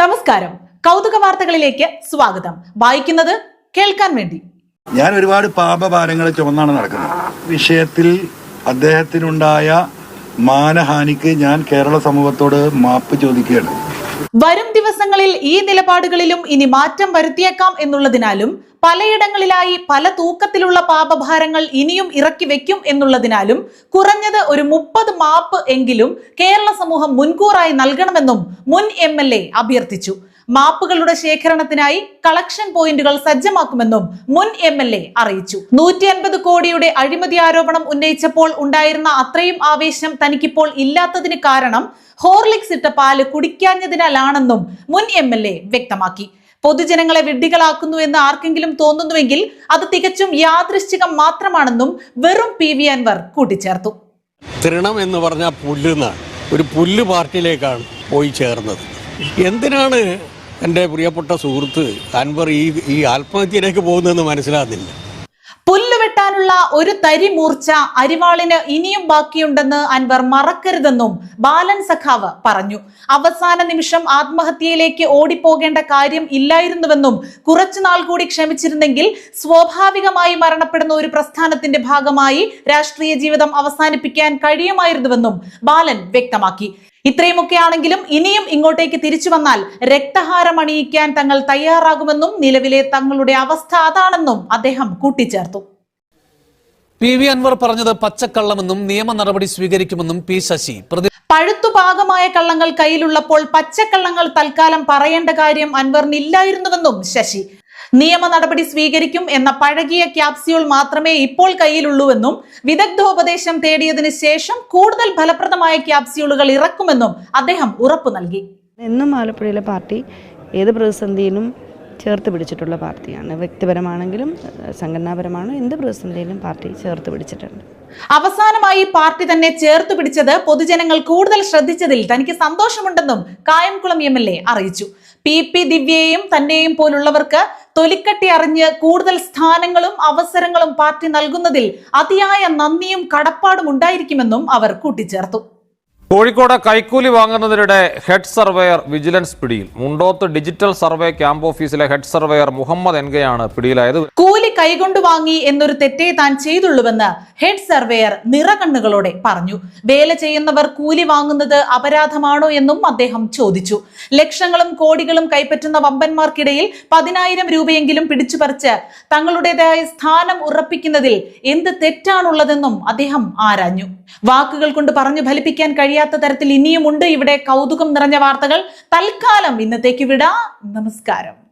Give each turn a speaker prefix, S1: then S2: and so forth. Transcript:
S1: നമസ്കാരം. കൗതുക വാർത്തകളിലേക്ക് സ്വാഗതം. വായിക്കുന്നത് കേൾക്കാൻ വേണ്ടി.
S2: ഞാൻ ഒരുപാട് പാപഭാരങ്ങൾ ചുമന്നാണ് നടക്കുന്നത്. വിഷയത്തിൽ അദ്ദേഹത്തിനുണ്ടായ മാനഹാനിക്ക് ഞാൻ കേരള സമൂഹത്തോട് മാപ്പ് ചോദിക്കുകയാണ്.
S1: വരും ദിവസങ്ങളിൽ ഈ നിലപാടുകളിലും ഇനി മാറ്റം വരുത്തിയേക്കാം എന്നുള്ളതിനാലും പലയിടങ്ങളിലായി പല തൂക്കത്തിലുള്ള പാപഭാരങ്ങൾ ഇനിയും ഇറക്കി വെക്കും എന്നുള്ളതിനാലും കുറഞ്ഞത് ഒരു മുപ്പത് മാപ്പ് എങ്കിലും കേരള സമൂഹം മുൻകൂറായി നൽകണമെന്നും മുൻ എം അഭ്യർത്ഥിച്ചു. മാപ്പുകളുടെ ശേഖരണത്തിനായി കളക്ഷൻ പോയിന്റുകൾ സജ്ജമാക്കുമെന്നും മുൻ എം എൽ എ അറിയിച്ചു. നൂറ്റി അൻപത് കോടിയുടെ അഴിമതി ആരോപണം ഉന്നയിച്ചപ്പോൾ ഉണ്ടായിരുന്ന അത്രയും ആവേശം തനിക്കിപ്പോൾ ഇല്ലാത്തതിന് കാരണം ഹോർലിക്സ് ഇട്ട പാൽ കുടിക്കാഞ്ഞതിനാലാണെന്നും മുൻ എം എൽ എ വ്യക്തമാക്കി. പൊതുജനങ്ങളെ വിഡ്ഢികളാക്കുന്നു എന്ന് ആർക്കെങ്കിലും തോന്നുന്നുവെങ്കിൽ അത് തികച്ചും യാദൃശ്ചികം മാത്രമാണെന്നും വെറും പി വി അൻവർ കൂട്ടിച്ചേർത്തു.
S3: തൃണം എന്ന് പറഞ്ഞ പുല്ല് ഒരു പുല്ല് പാർട്ടിയിലേക്കാണ് പോയി ചേർന്നത്. എന്തിനാണ് എന്റെ പ്രിയപ്പെട്ട സുഹൃത്ത് അൻവർ ഈ ഈ ആത്മഹത്യയിലേക്ക് പോകുന്നതെന്ന് മനസ്സിലാകുന്നില്ല.
S1: പുല്ലുവെട്ടാനുള്ള ഒരു തരി മൂർച്ച അരിവാളിന് ഇനിയും ബാക്കിയുണ്ടെന്ന് അൻവർ മറക്കരുതെന്നും ബാലൻ സഖാവ് പറഞ്ഞു. അവസാന നിമിഷം ആത്മഹത്യയിലേക്ക് ഓടിപ്പോകേണ്ട കാര്യം ഇല്ലായിരുന്നുവെന്നും കുറച്ചുനാൾ കൂടി ക്ഷമിച്ചിരുന്നെങ്കിൽ സ്വാഭാവികമായി മരണപ്പെടുന്ന ഒരു പ്രസ്ഥാനത്തിന്റെ ഭാഗമായി രാഷ്ട്രീയ ജീവിതം അവസാനിപ്പിക്കാൻ കഴിയുമായിരുന്നുവെന്നും ബാലൻ വ്യക്തമാക്കി. ഇത്രയുമൊക്കെയാണെങ്കിലും ഇനിയും ഇങ്ങോട്ടേക്ക് തിരിച്ചു വന്നാൽ രക്തഹാരം അണിയിക്കാൻ തങ്ങൾ തയ്യാറാകുമെന്നും നിലവിലെ തങ്ങളുടെ അവസ്ഥ അതാണെന്നും അദ്ദേഹം കൂട്ടിച്ചേർത്തു.
S4: പി വി അൻവർ പറഞ്ഞത് പച്ചക്കള്ളമെന്നും നിയമ നടപടി സ്വീകരിക്കുമെന്നും പി ശശി
S1: പഴുത്തു പാകമായ കള്ളങ്ങൾ കയ്യിലുള്ളപ്പോൾ പച്ചക്കള്ളങ്ങൾ തൽക്കാലം പറയേണ്ട കാര്യം അൻവറിനില്ലായിരുന്നുവെന്നും ശശി. നിയമ നടപടി സ്വീകരിക്കും എന്ന പഴകിയ ക്യാപ്സ്യൂൾ മാത്രമേ ഇപ്പോൾ കയ്യിലുള്ളൂവെന്നും വിദഗ്ധോപദേശം തേടിയതിനു ശേഷം കൂടുതൽ ഫലപ്രദമായ ക്യാപ്സ്യൂളുകൾ ഇറക്കുമെന്നും അദ്ദേഹം ഉറപ്പു നൽകി.
S5: എന്നും ആലപ്പുഴയിലെ പാർട്ടി ഏത് പ്രതിസന്ധിയിലും ചേർത്ത് പിടിച്ചിട്ടുള്ള പാർട്ടിയാണ്. വ്യക്തിപരമാണെങ്കിലും സംഘടനാപരമാണോ എന്ത് പ്രതിസന്ധിയിലും പാർട്ടി ചേർത്ത് പിടിച്ചിട്ടുണ്ട്.
S1: അവസാനമായി പാർട്ടി തന്നെ ചേർത്ത് പിടിച്ചത് പൊതുജനങ്ങൾ കൂടുതൽ ശ്രദ്ധിച്ചതിൽ തനിക്ക് സന്തോഷമുണ്ടെന്നും കായംകുളം എം എൽ എ അറിയിച്ചു. പി പി ദിവ്യയെയും തന്നെയും പോലുള്ളവർക്ക് തൊലിക്കട്ടി അറിഞ്ഞ് കൂടുതൽ സ്ഥാനങ്ങളും അവസരങ്ങളും പാർട്ടി നൽകുന്നതിൽ അതിയായ നന്ദിയും കടപ്പാടും ഉണ്ടായിരിക്കുമെന്നും അവർ കൂട്ടിച്ചേർത്തു.
S6: കോഴിക്കോട് കൈക്കൂലി വാങ്ങുന്നതിനിടെ ഹെഡ് സർവേയർ വിജിലൻസ് പിടിയിൽ. മുണ്ടോത്ത് ഡിജിറ്റൽ സർവേ ക്യാമ്പ് ഓഫീസിലെ ഹെഡ് സർവേയർ മുഹമ്മദ് എൻകയാണ് പിടിയിലായത്.
S1: കൂലി കൈകൊണ്ടു വാങ്ങി എന്നൊരു തെറ്റേ താൻ ചെയ്തുള്ളൂവെന്ന് ഹെഡ് സർവേയർ നിറകണ്ണുകളോടെ പറഞ്ഞു. വേല ചെയ്യുന്നവർ കൂലി വാങ്ങുന്നത് അപരാധമാണോ എന്നും അദ്ദേഹം ചോദിച്ചു. ലക്ഷങ്ങളും കോടികളും കൈപ്പറ്റുന്ന വമ്പന്മാർക്കിടയിൽ പതിനായിരം രൂപയെങ്കിലും പിടിച്ചുപറിച്ച് തങ്ങളുടേതായ സ്ഥാനം ഉറപ്പിക്കുന്നതിൽ എന്ത് തെറ്റാണുള്ളതെന്നും അദ്ദേഹം ആരാഞ്ഞു. വാക്കുകൾ കൊണ്ട് പറഞ്ഞു ഫലിപ്പിക്കാൻ കഴിയാത്ത തരത്തിൽ ഇനിയുമുണ്ട് ഇവിടെ കൗതുകം നിറഞ്ഞ വാർത്തകൾ. തൽക്കാലം ഇന്നത്തേക്ക് വിടാം. നമസ്കാരം.